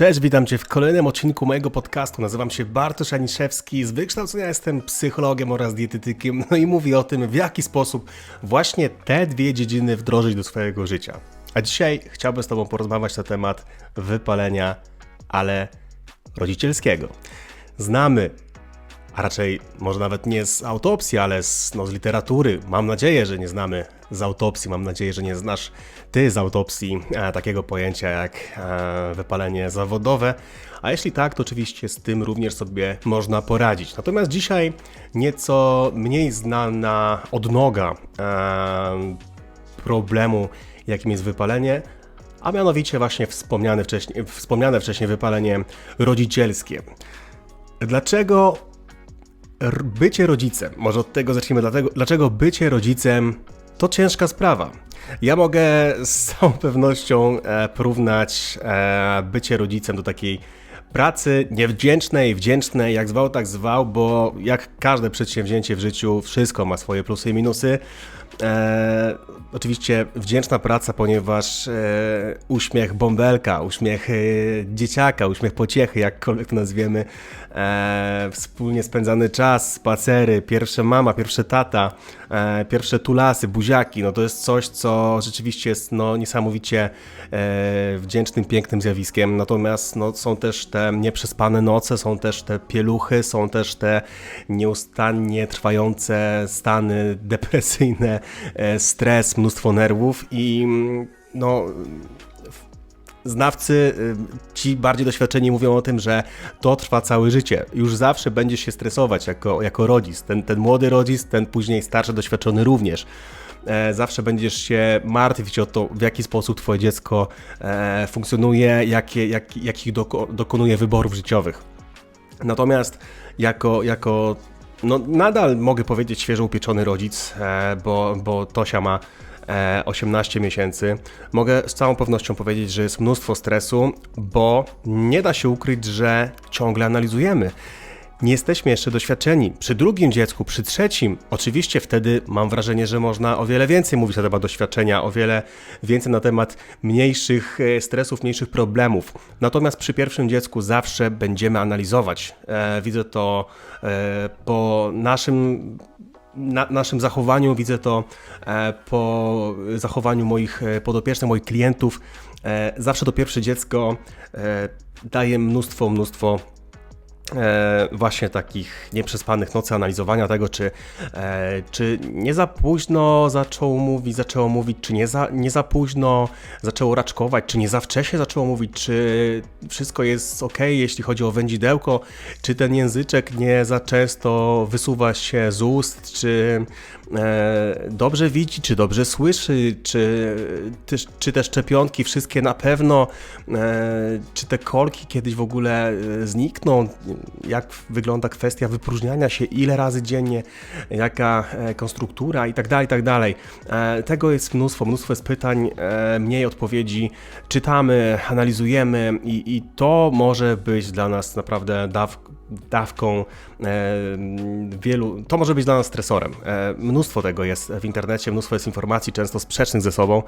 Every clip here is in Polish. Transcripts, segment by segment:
Cześć, witam Cię w kolejnym odcinku mojego podcastu. Nazywam się Bartosz Aniszewski, z wykształcenia jestem psychologiem oraz dietetykiem, no i mówię o tym, w jaki sposób właśnie te dwie dziedziny wdrożyć do swojego życia. A dzisiaj chciałbym z Tobą porozmawiać na temat wypalenia, ale rodzicielskiego. Znamy a raczej może nawet nie z autopsji, ale z, no, z literatury. Mam nadzieję, że nie znamy z autopsji, mam nadzieję, że nie znasz ty z autopsji e, takiego pojęcia jak e, wypalenie zawodowe. A jeśli tak, to oczywiście z tym również sobie można poradzić. Natomiast dzisiaj nieco mniej znana odnoga e, problemu, jakim jest wypalenie, a mianowicie właśnie wspomniane wcześniej, wspomniane wcześniej wypalenie rodzicielskie. Dlaczego bycie rodzicem, może od tego zacznijmy, dlatego, dlaczego bycie rodzicem to ciężka sprawa. Ja mogę z całą pewnością e, porównać e, bycie rodzicem do takiej pracy niewdzięcznej, wdzięcznej, jak zwał, tak zwał, bo jak każde przedsięwzięcie w życiu, wszystko ma swoje plusy i minusy. E, oczywiście wdzięczna praca, ponieważ e, uśmiech bąbelka, uśmiech e, dzieciaka, uśmiech pociechy, jakkolwiek to nazwiemy, e, wspólnie spędzany czas, spacery, pierwsze mama, pierwsze tata, e, pierwsze tulasy, buziaki, no to jest coś, co rzeczywiście jest no, niesamowicie e, wdzięcznym, pięknym zjawiskiem. Natomiast no, są też te nieprzespane noce, są też te pieluchy, są też te nieustannie trwające stany depresyjne, e, stres, mnóstwo nerwów i no znawcy, y, ci bardziej doświadczeni mówią o tym, że to trwa całe życie. Już zawsze będziesz się stresować jako, jako rodzic. Ten, ten młody rodzic, ten później starszy, doświadczony również. E, zawsze będziesz się martwić o to, w jaki sposób twoje dziecko e, funkcjonuje, jakie, jak, jakich doko, dokonuje wyborów życiowych. Natomiast jako, jako no, nadal mogę powiedzieć świeżo upieczony rodzic, e, bo, bo Tosia ma 18 e, miesięcy. Mogę z całą pewnością powiedzieć, że jest mnóstwo stresu, bo nie da się ukryć, że ciągle analizujemy nie jesteśmy jeszcze doświadczeni. Przy drugim dziecku, przy trzecim, oczywiście wtedy mam wrażenie, że można o wiele więcej mówić na temat doświadczenia, o wiele więcej na temat mniejszych e, stresów, mniejszych problemów. Natomiast przy pierwszym dziecku zawsze będziemy analizować. E, widzę to po naszym na naszym zachowaniu, widzę to e, po zachowaniu moich e, podopiecznych, moich klientów. E, zawsze to pierwsze dziecko daje mnóstwo, mnóstwo E, właśnie takich nieprzespanych nocy, analizowania tego, czy, e, czy nie za późno zaczęło mówić, zaczęło mówić, czy nie za, nie za późno zaczęło raczkować, czy nie za wcześnie zaczęło mówić, czy wszystko jest ok, jeśli chodzi o wędzidełko, czy ten języczek nie za często wysuwa się z ust, czy e, dobrze widzi, czy dobrze słyszy, czy, czy, czy te szczepionki wszystkie na pewno, e, czy te kolki kiedyś w ogóle e, znikną, jak wygląda kwestia wypróżniania się, ile razy dziennie, jaka e, konstruktura i tak dalej, tak dalej. E, tego jest mnóstwo, mnóstwo jest pytań, e, mniej odpowiedzi, czytamy, analizujemy i, i to może być dla nas naprawdę daw, dawką wielu, to może być dla nas stresorem. Mnóstwo tego jest w internecie, mnóstwo jest informacji, często sprzecznych ze sobą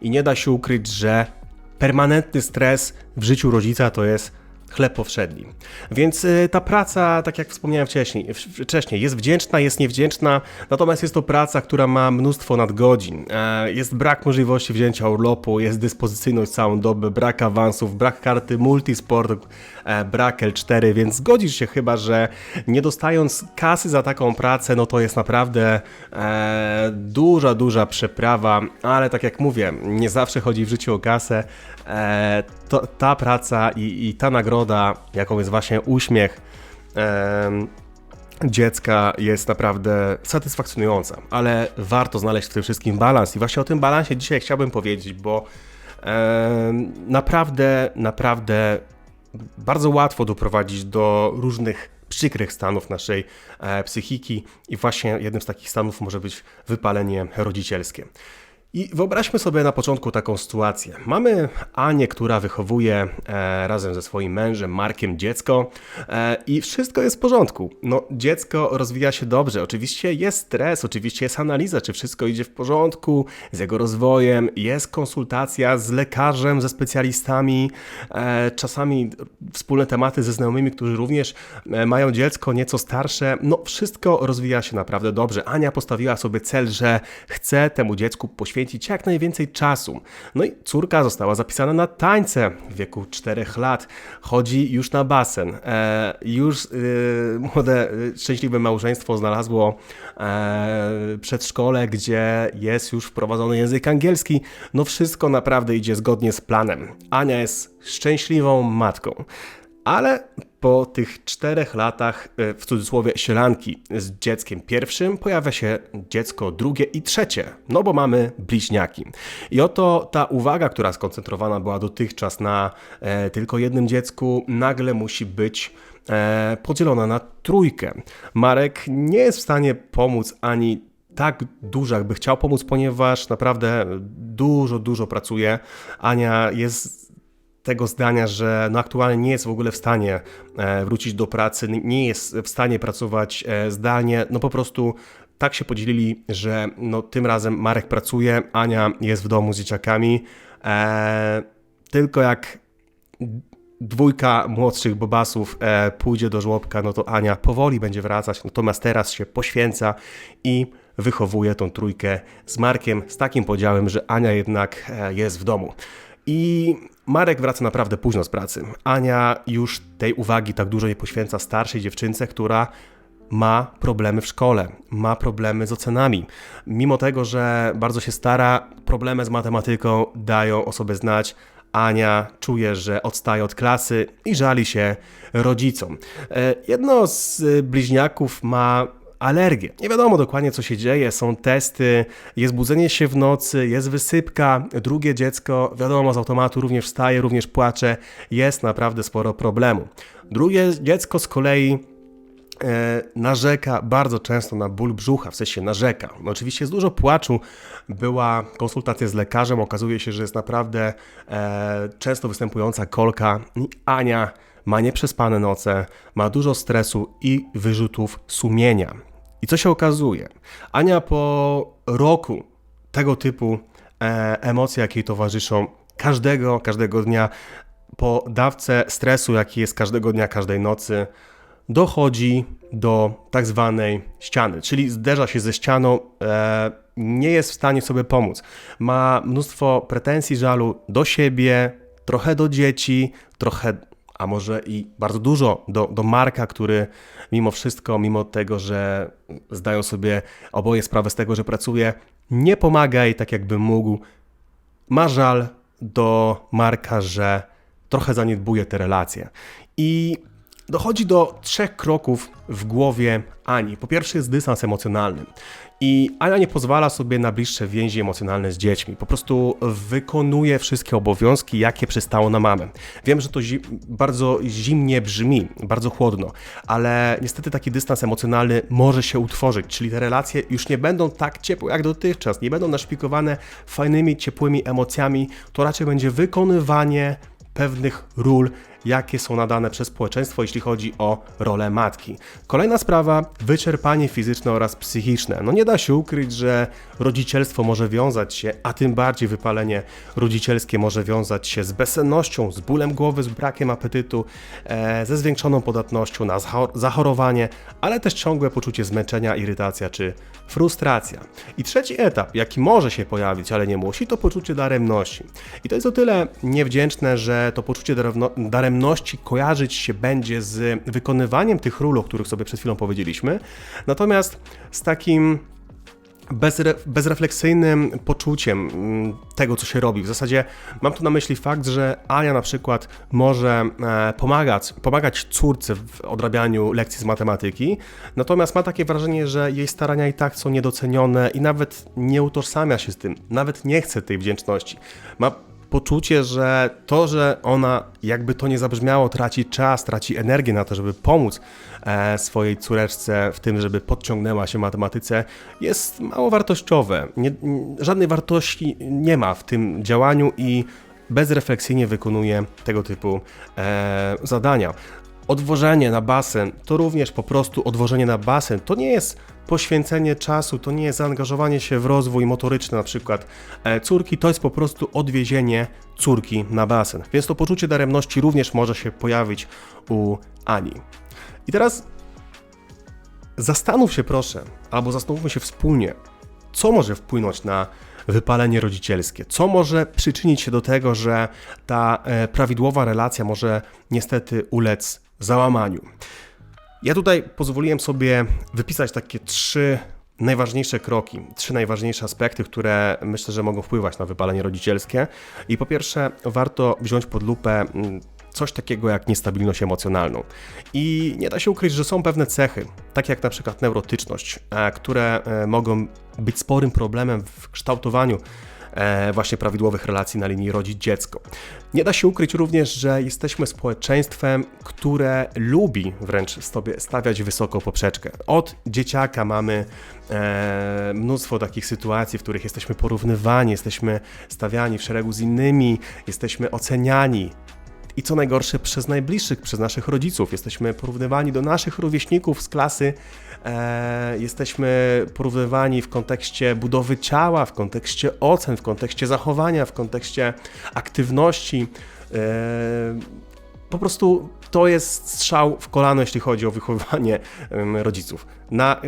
i nie da się ukryć, że permanentny stres w życiu rodzica to jest chleb powszedni. Więc y, ta praca, tak jak wspomniałem wcześniej, wcześniej, jest wdzięczna, jest niewdzięczna, natomiast jest to praca, która ma mnóstwo nadgodzin. E, jest brak możliwości wzięcia urlopu, jest dyspozycyjność całą dobę, brak awansów, brak karty multisport, e, brak L4, więc zgodzisz się chyba, że nie dostając kasy za taką pracę, no to jest naprawdę e, duża, duża przeprawa, ale tak jak mówię, nie zawsze chodzi w życiu o kasę. Ta praca i, i ta nagroda nagroda, jaką jest właśnie uśmiech dziecka, jest naprawdę satysfakcjonująca, ale warto znaleźć w tym wszystkim balans. I właśnie o tym balansie dzisiaj chciałbym powiedzieć, bo naprawdę, naprawdę bardzo łatwo doprowadzić do różnych przykrych stanów naszej e, psychiki i właśnie jednym z takich stanów może być wypalenie rodzicielskie. I wyobraźmy sobie na początku taką sytuację. Mamy Anię, która wychowuje e, razem ze swoim mężem, Markiem, dziecko e, i wszystko jest w porządku. No, dziecko rozwija się dobrze. Oczywiście jest stres, oczywiście jest analiza, czy wszystko idzie w porządku z jego rozwojem, jest konsultacja z lekarzem, ze specjalistami, e, czasami wspólne tematy ze znajomymi, którzy również e, mają dziecko nieco starsze. No, wszystko rozwija się naprawdę dobrze. Ania postawiła sobie cel, że chce temu dziecku poświęcić poświęcić jak najwięcej czasu. No i córka została zapisana na tańce w wieku 4 lat. Chodzi już na basen. E, już e, młode, e, szczęśliwe małżeństwo znalazło e, przedszkole, gdzie jest już wprowadzony język angielski. No wszystko naprawdę idzie zgodnie z planem. Ania jest szczęśliwą matką. Ale po tych czterech latach, e, w cudzysłowie, sielanki z dzieckiem pierwszym, pojawia się dziecko drugie i trzecie, no bo mamy bliźniaki. I oto ta uwaga, która skoncentrowana była dotychczas na e, tylko jednym dziecku, nagle musi być e, podzielona na trójkę. Marek nie jest w stanie pomóc ani tak dużo, jakby chciał pomóc, ponieważ naprawdę dużo, dużo pracuje. Ania jest tego zdania, że no aktualnie nie jest w ogóle w stanie e, wrócić do pracy, nie jest w stanie pracować e, zdalnie, no po prostu tak się podzielili, że no tym razem Marek pracuje, Ania jest w domu z dzieciakami, e, tylko jak dwójka młodszych bobasów pójdzie do żłobka, no to Ania powoli będzie wracać, natomiast teraz się poświęca i wychowuje tą trójkę z Markiem z takim podziałem, że Ania jednak jest w domu. I Marek wraca naprawdę późno z pracy. Ania już tej uwagi tak dużo nie poświęca starszej dziewczynce, która ma problemy w szkole, ma problemy z ocenami. Mimo tego, że bardzo się stara, problemy z matematyką dają o sobie znać. Ania czuje, że odstaje od klasy i żali się rodzicom. E, jedno z bliźniaków ma alergię. Nie wiadomo dokładnie, co się dzieje, są testy, jest budzenie się w nocy, jest wysypka, drugie dziecko, wiadomo, z automatu również wstaje, również płacze, jest naprawdę sporo problemu. Drugie dziecko z kolei e, narzeka bardzo często na ból brzucha, w sensie narzeka. No, oczywiście jest dużo płaczu, była konsultacja z lekarzem, okazuje się, że jest naprawdę e, często występująca kolka Ania ma nieprzespane noce, ma dużo stresu i wyrzutów sumienia. I co się okazuje? Ania po roku tego typu e, emocji, jakie jej towarzyszą, każdego, każdego dnia, po dawce stresu, jaki jest każdego dnia, każdej nocy, dochodzi do tak zwanej ściany, czyli zderza się ze ścianą, e, nie jest w stanie sobie pomóc. Ma mnóstwo pretensji, żalu do siebie, trochę do dzieci, trochę a może i bardzo dużo do, do Marka, który mimo wszystko, mimo tego, że zdają sobie oboje sprawę z tego, że pracuje, nie pomaga jej tak jakby mógł. Ma żal do Marka, że trochę zaniedbuje te relacje. I dochodzi do trzech kroków w głowie Ani. Po pierwsze jest dystans emocjonalny. I Ania nie pozwala sobie na bliższe więzi emocjonalne z dziećmi. Po prostu wykonuje wszystkie obowiązki, jakie przystało na mamę. Wiem, że to zi bardzo zimnie brzmi, bardzo chłodno, ale niestety taki dystans emocjonalny może się utworzyć, czyli te relacje już nie będą tak ciepłe jak dotychczas, nie będą naszpikowane fajnymi, ciepłymi emocjami, to raczej będzie wykonywanie pewnych ról, jakie są nadane przez społeczeństwo, jeśli chodzi o rolę matki. Kolejna sprawa, wyczerpanie fizyczne oraz psychiczne. No nie da się ukryć, że rodzicielstwo może wiązać się, a tym bardziej wypalenie rodzicielskie może wiązać się z bezsennością, z bólem głowy, z brakiem apetytu, e, ze zwiększoną podatnością na zachorowanie, ale też ciągłe poczucie zmęczenia, irytacja czy frustracja. I trzeci etap, jaki może się pojawić, ale nie musi, to poczucie daremności. I to jest o tyle niewdzięczne, że to poczucie daremności kojarzyć się będzie z wykonywaniem tych ról, o których sobie przed chwilą powiedzieliśmy, natomiast z takim bezre, bezrefleksyjnym poczuciem mm, tego, co się robi. W zasadzie mam tu na myśli fakt, że Ania na przykład może e, pomagać, pomagać córce w odrabianiu lekcji z matematyki, natomiast ma takie wrażenie, że jej starania i tak są niedocenione i nawet nie utożsamia się z tym, nawet nie chce tej wdzięczności. Ma poczucie, że to, że ona, jakby to nie zabrzmiało, traci czas, traci energię na to, żeby pomóc e, swojej córeczce w tym, żeby podciągnęła się matematyce, jest mało wartościowe. Nie, żadnej wartości nie ma w tym działaniu i bezrefleksyjnie wykonuje tego typu e, zadania. Odwożenie na basen to również po prostu odwożenie na basen. To nie jest poświęcenie czasu, to nie jest zaangażowanie się w rozwój motoryczny na przykład e, córki, to jest po prostu odwiezienie córki na basen. Więc to poczucie daremności również może się pojawić u Ani. I teraz zastanów się proszę, albo zastanówmy się wspólnie, co może wpłynąć na wypalenie rodzicielskie. Co może przyczynić się do tego, że ta e, prawidłowa relacja może niestety ulec załamaniu? Ja tutaj pozwoliłem sobie wypisać takie trzy najważniejsze kroki, trzy najważniejsze aspekty, które myślę, że mogą wpływać na wypalenie rodzicielskie. I po pierwsze, warto wziąć pod lupę mm, coś takiego jak niestabilność emocjonalną. I nie da się ukryć, że są pewne cechy, takie jak na przykład neurotyczność, e, które e, mogą być sporym problemem w kształtowaniu właśnie prawidłowych relacji na linii rodzic-dziecko. Nie da się ukryć również, że jesteśmy społeczeństwem, które lubi wręcz sobie stawiać wysoko poprzeczkę. Od dzieciaka mamy e, mnóstwo takich sytuacji, w których jesteśmy porównywani, jesteśmy stawiani w szeregu z innymi, jesteśmy oceniani i co najgorsze przez najbliższych, przez naszych rodziców. Jesteśmy porównywani do naszych rówieśników z klasy, e, jesteśmy porównywani w kontekście budowy ciała, w kontekście ocen, w kontekście zachowania, w kontekście aktywności. E, po prostu to jest strzał w kolano, jeśli chodzi o wychowywanie rodziców. Na,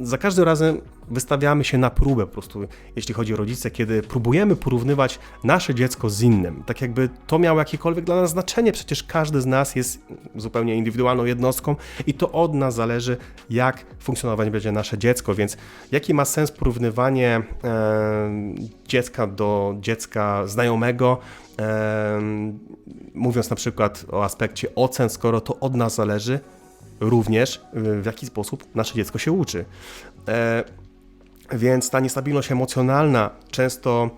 za każdym razem wystawiamy się na próbę po prostu, jeśli chodzi o rodzice, kiedy próbujemy porównywać nasze dziecko z innym. Tak jakby to miało jakiekolwiek dla nas znaczenie. Przecież każdy z nas jest zupełnie indywidualną jednostką i to od nas zależy, jak funkcjonować będzie nasze dziecko. Więc jaki ma sens porównywanie e, dziecka do dziecka znajomego, e, mówiąc na przykład o aspekcie ocen, skoro to od nas zależy, również w jaki sposób nasze dziecko się uczy. E, więc ta niestabilność emocjonalna, często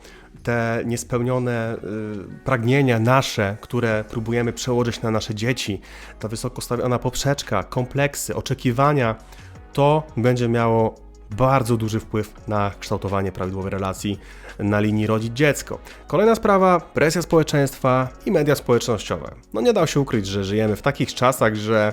te niespełnione y, pragnienia nasze, które próbujemy przełożyć na nasze dzieci, ta wysoko stawiona poprzeczka, kompleksy, oczekiwania, to będzie miało bardzo duży wpływ na kształtowanie prawidłowej relacji na linii rodzic-dziecko. Kolejna sprawa, presja społeczeństwa i media społecznościowe. No nie da się ukryć, że żyjemy w takich czasach, że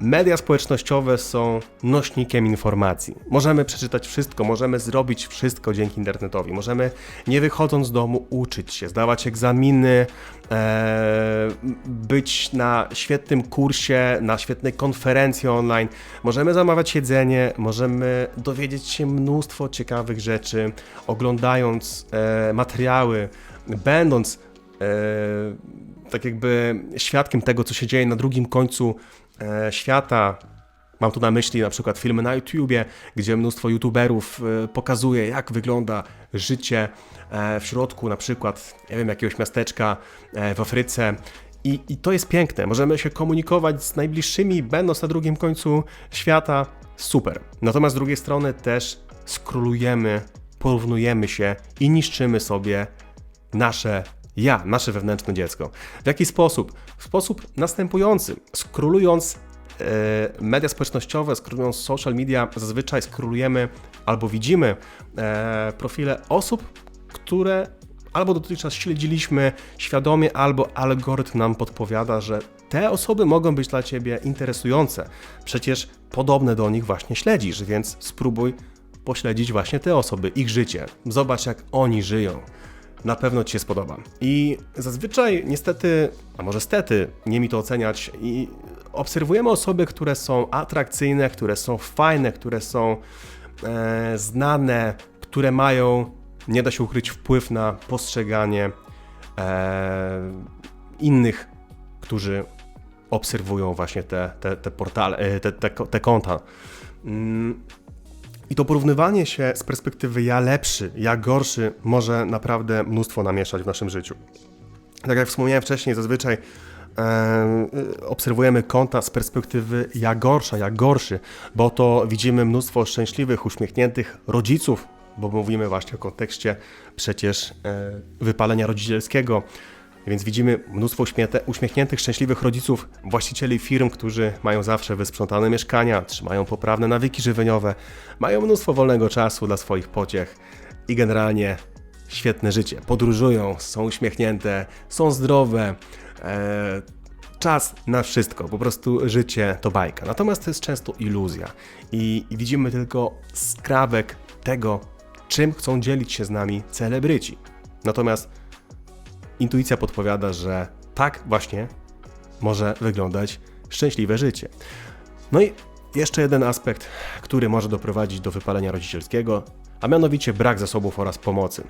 Media społecznościowe są nośnikiem informacji. Możemy przeczytać wszystko, możemy zrobić wszystko dzięki internetowi. Możemy nie wychodząc z domu uczyć się, zdawać egzaminy, e, być na świetnym kursie, na świetnej konferencji online. Możemy zamawiać jedzenie, możemy dowiedzieć się mnóstwo ciekawych rzeczy, oglądając e, materiały, będąc e, tak jakby świadkiem tego, co się dzieje na drugim końcu świata. Mam tu na myśli na przykład filmy na YouTubie, gdzie mnóstwo YouTuberów e, pokazuje, jak wygląda życie e, w środku na przykład, nie wiem, jakiegoś miasteczka w Afryce. I, I to jest piękne. Możemy się komunikować z najbliższymi, będąc na drugim końcu świata. Super. Natomiast z drugiej strony też skrólujemy, porównujemy się i niszczymy sobie nasze ja, nasze wewnętrzne dziecko. W jaki sposób? W sposób następujący. Skrolując e, media społecznościowe, skrolując social media, zazwyczaj skrolujemy albo widzimy e, profile osób, które albo dotychczas śledziliśmy świadomie, albo algorytm nam podpowiada, że te osoby mogą być dla Ciebie interesujące. Przecież podobne do nich właśnie śledzisz, więc spróbuj pośledzić właśnie te osoby, ich życie. Zobacz, jak oni żyją na pewno Ci się spodoba. I zazwyczaj, niestety, a może stety, nie mi to oceniać, i obserwujemy osoby, które są atrakcyjne, które są fajne, które są e, znane, które mają, nie da się ukryć, wpływ na postrzeganie e, innych, którzy obserwują właśnie te, te, te portale, e, te, te, te konta. Mm, i to porównywanie się z perspektywy ja lepszy, ja gorszy może naprawdę mnóstwo namieszać w naszym życiu. Tak jak wspomniałem wcześniej, zazwyczaj obserwujemy konta z perspektywy ja gorsza, ja gorszy, bo to widzimy mnóstwo szczęśliwych, uśmiechniętych rodziców bo mówimy właśnie o kontekście przecież e, wypalenia rodzicielskiego. Więc widzimy mnóstwo uśmiechniętych, szczęśliwych rodziców, właścicieli firm, którzy mają zawsze wysprzątane mieszkania, trzymają poprawne nawyki żywieniowe, mają mnóstwo wolnego czasu dla swoich pociech i generalnie świetne życie. Podróżują, są uśmiechnięte, są zdrowe. E, czas na wszystko, po prostu życie to bajka. Natomiast to jest często iluzja i, i widzimy tylko skrawek tego, czym chcą dzielić się z nami celebryci. Natomiast intuicja podpowiada, że tak właśnie może wyglądać szczęśliwe życie. No i jeszcze jeden aspekt, który może doprowadzić do wypalenia rodzicielskiego, a mianowicie brak zasobów oraz pomocy.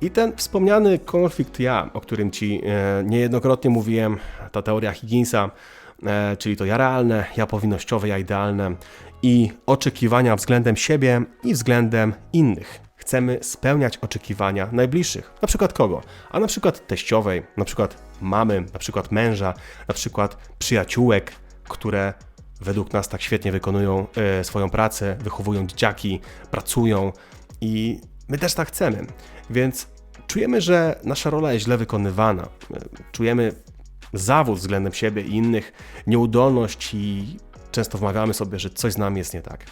I ten wspomniany konflikt ja, o którym Ci e, niejednokrotnie mówiłem, ta teoria Higginsa, e, czyli to ja realne, ja powinnościowe, ja idealne i oczekiwania względem siebie i względem innych. Chcemy spełniać oczekiwania najbliższych. Na przykład kogo? A na przykład teściowej, na przykład mamy, na przykład męża, na przykład przyjaciółek, które według nas tak świetnie wykonują e, swoją pracę, wychowują dzieciaki, pracują i my też tak chcemy. Więc czujemy, że nasza rola jest źle wykonywana. Czujemy zawód względem siebie i innych, nieudolność i często wmawiamy sobie, że coś z nami jest nie tak.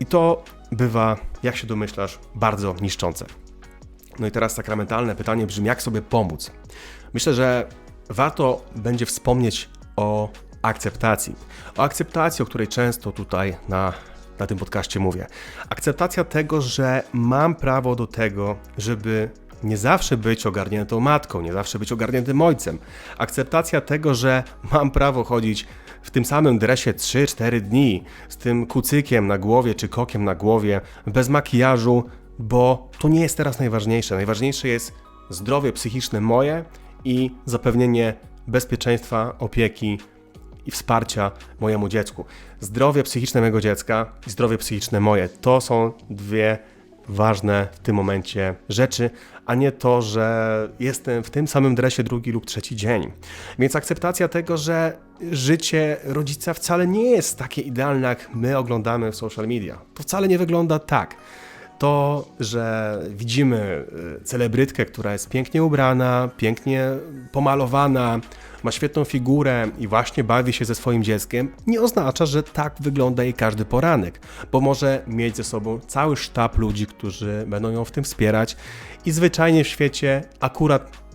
I to bywa, jak się domyślasz, bardzo niszczące. No i teraz sakramentalne pytanie brzmi, jak sobie pomóc? Myślę, że warto będzie wspomnieć o akceptacji. O akceptacji, o której często tutaj na na tym podcaście mówię. Akceptacja tego, że mam prawo do tego, żeby nie zawsze być ogarniętą matką, nie zawsze być ogarniętym ojcem. Akceptacja tego, że mam prawo chodzić w tym samym dresie 3-4 dni, z tym kucykiem na głowie czy kokiem na głowie, bez makijażu, bo to nie jest teraz najważniejsze. Najważniejsze jest zdrowie psychiczne moje i zapewnienie bezpieczeństwa, opieki i wsparcia mojemu dziecku. Zdrowie psychiczne mojego dziecka i zdrowie psychiczne moje to są dwie ważne w tym momencie rzeczy, a nie to, że jestem w tym samym dresie drugi lub trzeci dzień. Więc akceptacja tego, że życie rodzica wcale nie jest takie idealne, jak my oglądamy w social media. To wcale nie wygląda tak to, że widzimy y, celebrytkę, która jest pięknie ubrana, pięknie pomalowana, ma świetną figurę i właśnie bawi się ze swoim dzieckiem, nie oznacza, że tak wygląda jej każdy poranek, bo może mieć ze sobą cały sztab ludzi, którzy będą ją w tym wspierać. I zwyczajnie w świecie akurat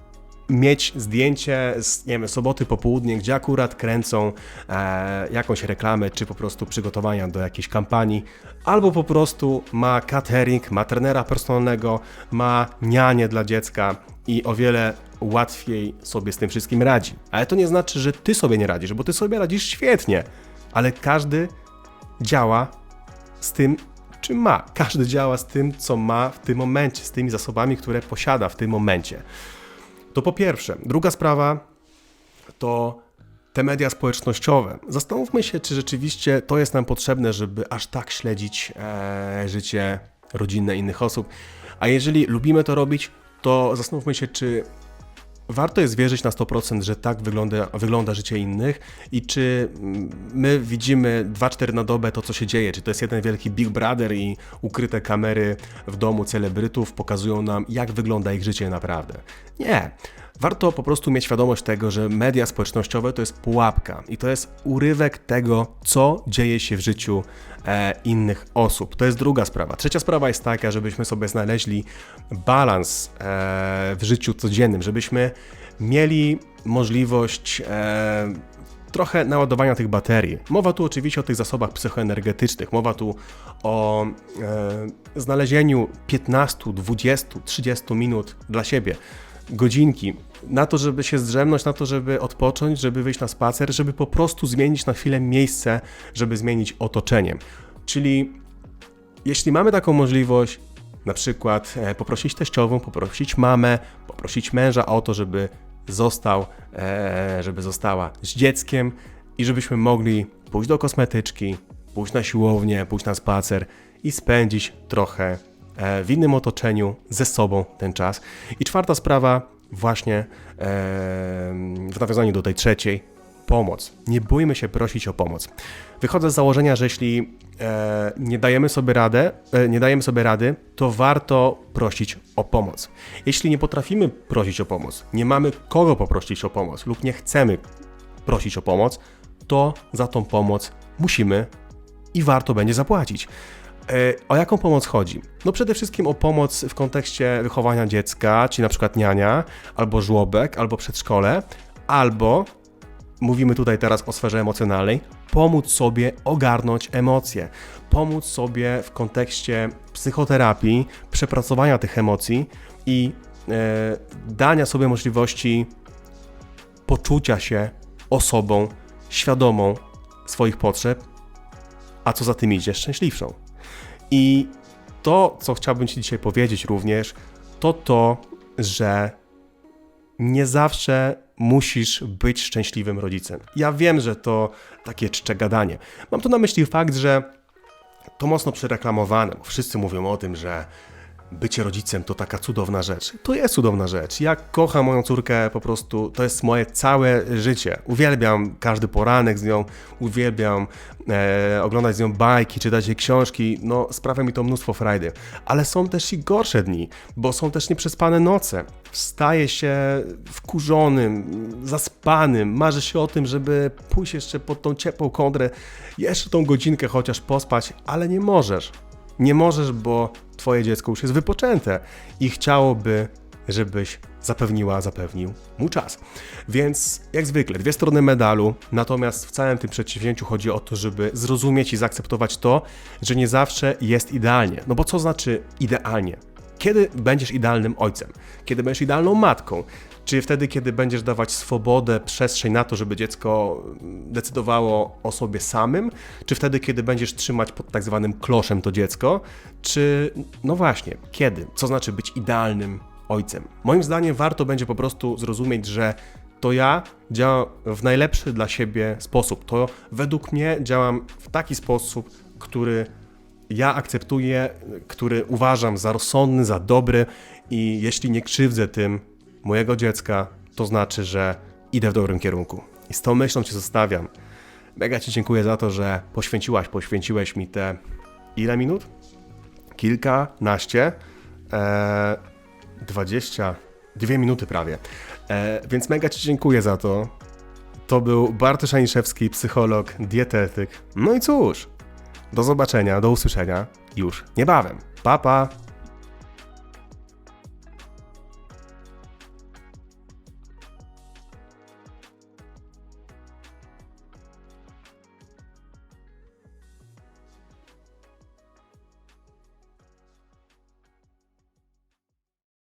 mieć zdjęcie z nie wiem, soboty popołudnie, gdzie akurat kręcą e, jakąś reklamę, czy po prostu przygotowania do jakiejś kampanii, albo po prostu ma catering, ma trenera personalnego, ma nianie dla dziecka i o wiele łatwiej sobie z tym wszystkim radzi. Ale to nie znaczy, że ty sobie nie radzisz, bo ty sobie radzisz świetnie, ale każdy działa z tym, czym ma. Każdy działa z tym, co ma w tym momencie, z tymi zasobami, które posiada w tym momencie. To po pierwsze. Druga sprawa to te media społecznościowe. Zastanówmy się, czy rzeczywiście to jest nam potrzebne, żeby aż tak śledzić e, życie rodzinne innych osób. A jeżeli lubimy to robić, to zastanówmy się, czy warto jest wierzyć na 100%, że tak wygląda, wygląda życie innych i czy my widzimy 2-4 na dobę to, co się dzieje. Czy to jest jeden wielki Big Brother i ukryte kamery w domu celebrytów pokazują nam, jak wygląda ich życie naprawdę. Nie. Warto po prostu mieć świadomość tego, że media społecznościowe to jest pułapka i to jest urywek tego, co dzieje się w życiu e, innych osób. To jest druga sprawa. Trzecia sprawa jest taka, żebyśmy sobie znaleźli balans e, w życiu codziennym, żebyśmy mieli możliwość e, trochę naładowania tych baterii. Mowa tu oczywiście o tych zasobach psychoenergetycznych, mowa tu o e, znalezieniu 15, 20, 30 minut dla siebie godzinki na to, żeby się zdrzemnąć, na to, żeby odpocząć, żeby wyjść na spacer, żeby po prostu zmienić na chwilę miejsce, żeby zmienić otoczenie. Czyli jeśli mamy taką możliwość, na przykład e, poprosić teściową, poprosić mamę, poprosić męża o to, żeby został, e, żeby została z dzieckiem i żebyśmy mogli pójść do kosmetyczki, pójść na siłownię, pójść na spacer i spędzić trochę E, w innym otoczeniu, ze sobą ten czas. I czwarta sprawa, właśnie w nawiązaniu do tej trzeciej, pomoc. Nie bójmy się prosić o pomoc. Wychodzę z założenia, że jeśli e, nie dajemy sobie radę, e, nie dajemy sobie rady, to warto prosić o pomoc. Jeśli nie potrafimy prosić o pomoc, nie mamy kogo poprosić o pomoc lub nie chcemy prosić o pomoc, to za tą pomoc musimy i warto będzie zapłacić. E, O jaką pomoc chodzi? No przede wszystkim o pomoc w kontekście wychowania dziecka, czy na przykład niania, albo żłobek, albo przedszkole, albo mówimy tutaj teraz o sferze emocjonalnej, pomóc sobie ogarnąć emocje, pomóc sobie w kontekście psychoterapii, przepracowania tych emocji i e, dania sobie możliwości poczucia się osobą świadomą swoich potrzeb, a co za tym idzie, szczęśliwszą. I to, co chciałbym Ci dzisiaj powiedzieć również, to to, że nie zawsze musisz być szczęśliwym rodzicem. Ja wiem, że to takie czcze gadanie. Mam tu na myśli fakt, że to mocno przereklamowane, wszyscy mówią o tym, że bycie rodzicem to taka cudowna rzecz. To jest cudowna rzecz. Ja kocham moją córkę po prostu, to jest moje całe życie. Uwielbiam każdy poranek z nią, uwielbiam e, oglądać z nią bajki, czytać jej książki, no sprawia mi to mnóstwo frajdy. Ale są też i gorsze dni, bo są też nieprzespane noce. Wstaje się wkurzonym, zaspanym, marzy się o tym, żeby pójść jeszcze pod tą ciepłą kądrę, jeszcze tą godzinkę chociaż pospać, ale nie możesz. Nie możesz, bo twoje dziecko już jest wypoczęte i chciałoby, żebyś zapewniła, zapewnił mu czas. Więc jak zwykle, dwie strony medalu, natomiast w całym tym przedsięwzięciu chodzi o to, żeby zrozumieć i zaakceptować to, że nie zawsze jest idealnie. No bo co znaczy idealnie? Kiedy będziesz idealnym ojcem? Kiedy będziesz idealną matką? Czy wtedy, kiedy będziesz dawać swobodę, przestrzeń na to, żeby dziecko decydowało o sobie samym? Czy wtedy, kiedy będziesz trzymać pod tak zwanym kloszem to dziecko? Czy, no właśnie, kiedy? Co znaczy być idealnym ojcem? Moim zdaniem warto będzie po prostu zrozumieć, że to ja działam w najlepszy dla siebie sposób. To według mnie działam w taki sposób, który ja akceptuję, który uważam za rozsądny, za dobry i jeśli nie krzywdzę tym mojego dziecka, to znaczy, że idę w dobrym kierunku. I z tą myślą Cię zostawiam. Mega Ci dziękuję za to, że poświęciłaś, poświęciłeś mi te ile minut? Kilkanaście? Eee, 20, dwie minuty prawie. Eee, więc mega Ci dziękuję za to. To był Bartosz Aniszewski, psycholog, dietetyk. No i cóż, do zobaczenia, do usłyszenia już niebawem. Pa, pa!